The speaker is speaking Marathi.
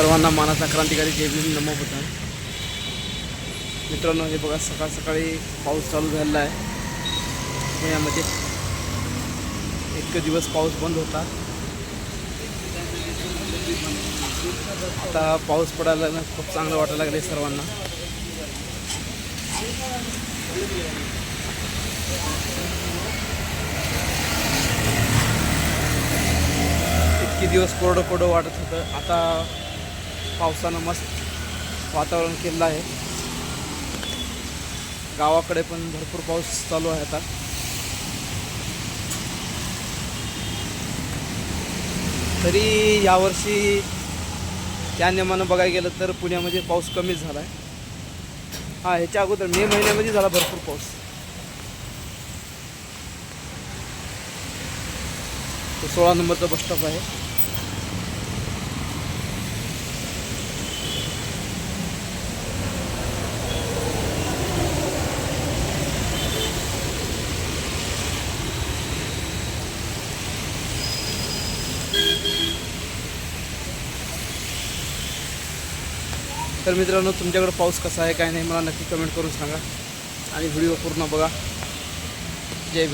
सर्वांना मानाचा क्रांतिकारी जय भीम नमो होता मित्रांनो हे बघा सकाळ सकाळी पाऊस चालू झालेला आहे. पुण्यामध्ये एक दिवस पाऊस बंद होता. आता पाऊस पडायला लागला खूप चांगलं वाटायला लागले सर्वांना. इतके दिवस कोरडं कोरडं वाटत होतं. आता पावसानं मस्त वातावरण केलेलं आहे. गावाकडे पण भरपूर पाऊस चालू आहे आता. तरी यावर्षी त्या नियमानं बघायला गेलं तर पुण्यामध्ये पाऊस कमीच झाला आहे हां ह्याच्या अगोदर मे महिन्यामध्ये झाला भरपूर पाऊस. तो सोळा नंबरचा बस स्टॉप आहे. तर मित्रांनो तुमच्याकडे पाऊस कसा आहे काय नाही मला नक्की कमेंट करून सांगा. आणि व्हिडिओ पूर्ण बघा. जय